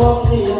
hipocrisia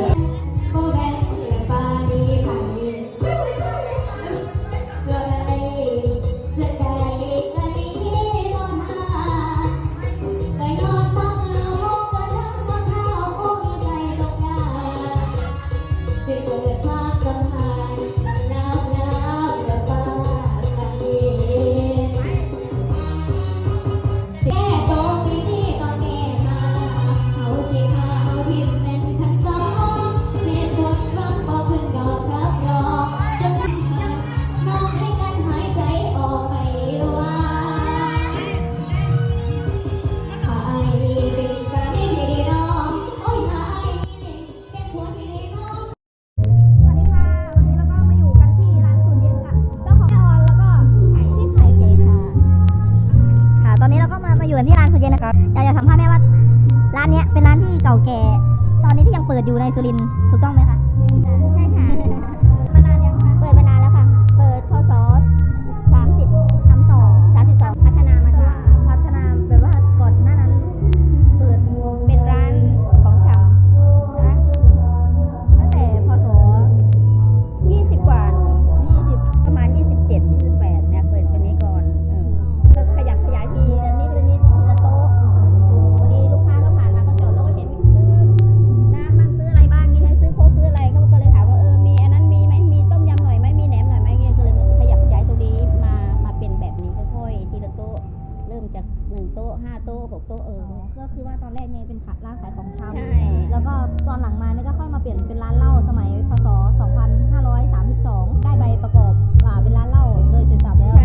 เก่าแก่ ตอนนี้ที่ยังเปิดอยู่ในสุรินทร์ถูกต้องไหม ริ่มจากหนึ่งโต๊ะห้าโต๊ะหกโต๊ะเออ ก็คือว่าตอนแรกเมย์เป็นร้านขายของชำแล้วก็ตอนหลังมาเนี่ยก็ค่อยมาเปลี่ยนเป็นร้านเหล้าสมัยพศ 2532 ได้ใบประกอบอ่าเป็นร้านเหล้าโดยเสร็จสับแล้ว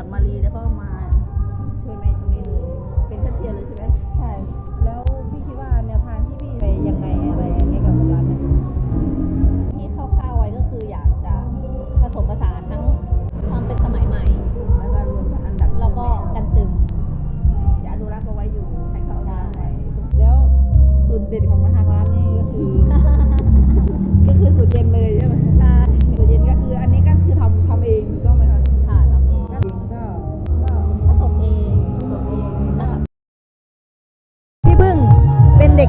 กับมาลีแล้วก็มา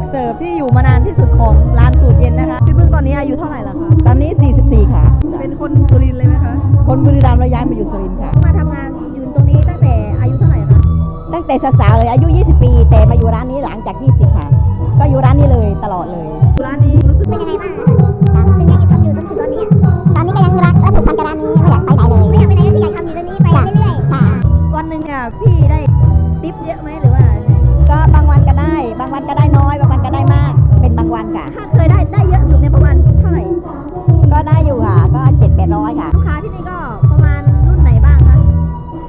กเสิร์ฟที่อยู่มานานที่สุดของร้านสูตรเย็นนะคะ พี่พึ่งตอนนี้อายุเท่าไหร่แล้วคะ ตอนนี้ 44 ค่ะ เป็นคนสุรินเลยไหมคะ คนบุรีรัมย์แล้ย้ายมาอยู่สุรินค่ะ มาทำงานอยู่ตรงนี้ตั้งแต่อายุเท่าไหร่คะ ตั้งแต่สาวๆเลยอายุ 20 ปี แต่มาอยู่ร้านนี้หลังจาก 20ันค่ะ ถ้าเคยได้ได้เยอะสุดในยประมาณเท่าไหร่ก็ได้อยู่ค่ะ ก็เจ็ดแปดร้อยค่ะ ลูกค้าที่นี่ก็ประมาณรุ่นไหนบ้างคะ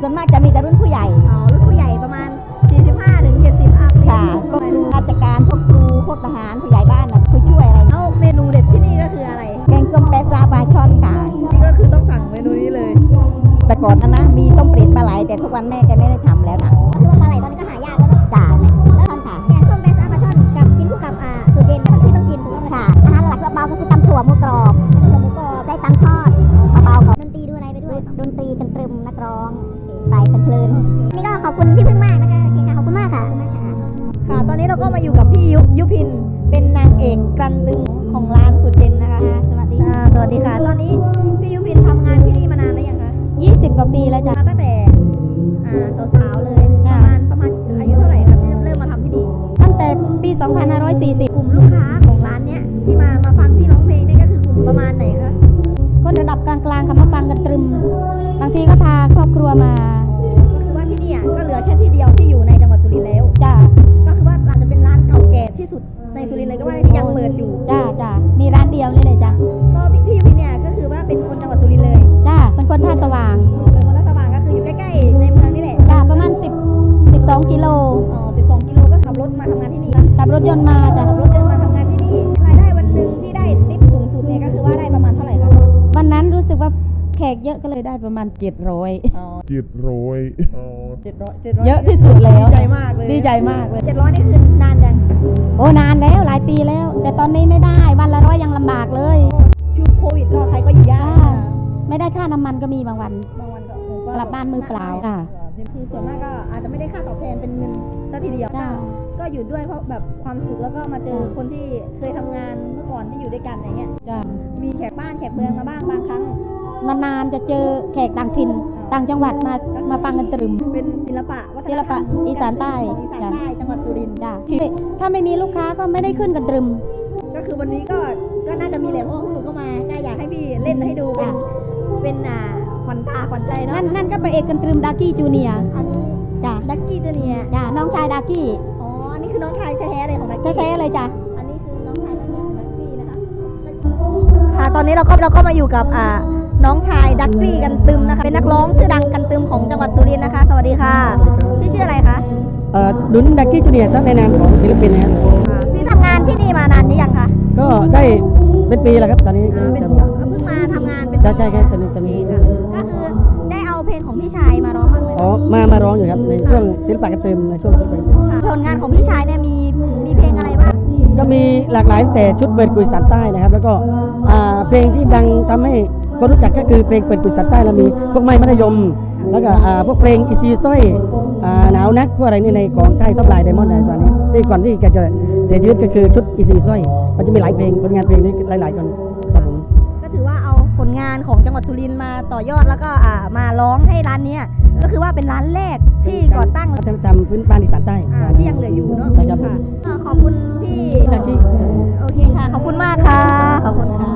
ส่วนมากจะมีแต่รุ่นผู้ใหญ่ อ๋อรุ่นผู้ใหญ่ประมาณ 45ถึง70อัพนี่ค่ะพวกครูราชการ พวกครู พวกทหาร ผู้ใหญ่บ้านน่ะผู้ช่วยอะไรเล้เมนูเด็ดที่นี่ก็คืออะไร แกงส้มแปซาปลาช่อนค่ะ นี่ก็คือต้องสั่งเมนูนี้เลยแต่ก่อนนะนะ มีต้มเปรตปลาไหลแต่ทุกวันแม่แกไม่ได้ทำแล้วนะะ กันตึงของร้านสุดเด่นนะคะสวัสดีค่ะสวัสดีค่ะ ตอนนี้พี่ยุพินทำงานที่นี่มานานแล้วยังคะ20 กว่าปีแล้วจ้ะ มาตั้งแต่อ่าสาวเลยประมาณประมาณอายุเท่าไหร่ครับที่เริ่มมาทำที่นี่ตั้งแต่ปี 2540 กลุ่มลูกค้าของร้านเนี้ยที่มามาฟังพี่ร้องเพลงนี่ก็คือกลุ่มประมาณไหนคะคนระดับกลางกลางค่ะมาฟังกันตรึม บางทีก็พาครอบครัวมาก็คือว่าที่นี่อะก็เหลือแค่ที่เดียวที่อยู่ในจังหวัดสุรินทร์แล้วจ้ะก็คือว่าอาจจะเป็นร้านเก่าแก่ที่สุดในสุรินทร์ อยู่ได้ กเยอะก็เลยได้ประมาณ 700 อ๋อเจ็ดร้อยเจ็ดร้อยเจ็ดร้อยเยอะที่สุดแล้วดีใจมากเลยดีใจมากเลย เจ็ดร้อยนี่คือนานยังโอ้นานแล้วหลายปีแล้ว แต่ตอนนี้ไม่ได้วันละร้อยยังลำบากเลย ช่วงโควิดก็ใครก็อยู่ยากจ้าไม่ได้ค่าน้ำมันก็มีบางวัน บางวันก็เออกลับบ้านมือเปล่าค่ะจ้ะคือส่วนมากก็อาจจะไม่ได้ค่าตอบแทนเป็นเงินซะทีเดียวจ้า ก็อยู่ด้วยเพราะแบบความสุขแล้วก็มาเจอคนที่เคยทำงานเมื่อก่อนที่อยู่ด้วยกันอย่างเงี้ย จ้ามีแขกบ้านแขกเมืองมาบ้างบางครั้ง นานๆจะเจอแขกต่างถิ่นต่างจังหวัดมามาฟังกันตรึม เป็นศิลปะวัฒนธรรมศิลปะอีสานใต้ของอีสานใต้จังหวัดสุรินทร์จ้าถ้าไม่มีลูกค้าก็ไม่ได้ขึ้นกันตรึม ก็คือวันนี้ก็ก็น่าจะมีแหละเพราะว่าพวกหนูก็มาก็อยากให้พี่เล่นให้ดูเป็นจ้ะ เป็นอ่าขวัญตาขวัญใจเนาะนั่นนั่นก็ไปเอกกันตรึมดากี้จูเนียอันนี้จ้าดักกี้จูเนียร์จ้าน้องชายดากี้อ๋ออันนี้คือน้องชายแท้ๆเลยของดักกี้ แท้ๆเลยจ้าอันนี้คือน้องชายแท้ๆของดักกี้นะคะ ค่ะตอนนี้เราก็เราก็มาอยู่กับอ่า น้องชายดักกี้กันตึมนะคะ เป็นนักร้องชื่อดังกันตึมของจังหวัดสุรินทร์นะคะ สวัสดีค่ะพี่ชื่ออะไรคะเอ่อดุนดักกี้จูเนียร์ตั้งในนามของศิลปินนะครับพี่ทำงานที่นี่มานานหรือยังคะก็ได้เป็นปีแล้วครับตอนนี้อ่าเป็นจะเพิ่งมาทำงานเป็นใช่ใช่ครับตอนนี้ตอนนี้ค่ะก็คือได้เอาเพลงของพี่ชายมาร้องบ้างไหมอ๋อมามาร้องอยู่ครับในช่วงศิลปะกระเติมในช่วงศิลปะกระเติมค่ะผลงานของพี่ชายเนี่ยมีมีเพลงอะไรบ้างก็มีหลากหลายตั้งแต่ชุดเปิดกุยสานใต้นะครับ แล้วก็อ่าเพลงที่ดังทำให้ คนรู้จักก็คือเพลงเปิดกุยสานใต้แล้วมีพวกไม้มัธยม แล้วก็อ่าพวกเพลงอีซีสร้อยอ่าหนาวนักพวกอะไรนี่ในของไทยท็อปไลน์ไดมอนด์อะไรประมาณนี้ที่ก่อนที่แกจะเสียชีวิตก็คือชุดอีซีสร้อยมันจะมีหลายเพลงผลงานเพลงนี้หลายๆคนครับผมก็ถือว่าเอาผลงานของจังหวัดสุรินทร์มาต่อยอดแล้วก็อ่ามาร้องให้ร้านเนี้ยก็คือว่าเป็นร้านแรกที่ก่อตั้งวัฒนธรรมพื้นบ้านอีสานใต้อ่าที่ยังเหลืออยู่เนาะใช่ครับค่ะอ่าขอบคุณพี่ดักกี้โอเคค่ะขอบคุณมากค่ะขอบคุณค่ะ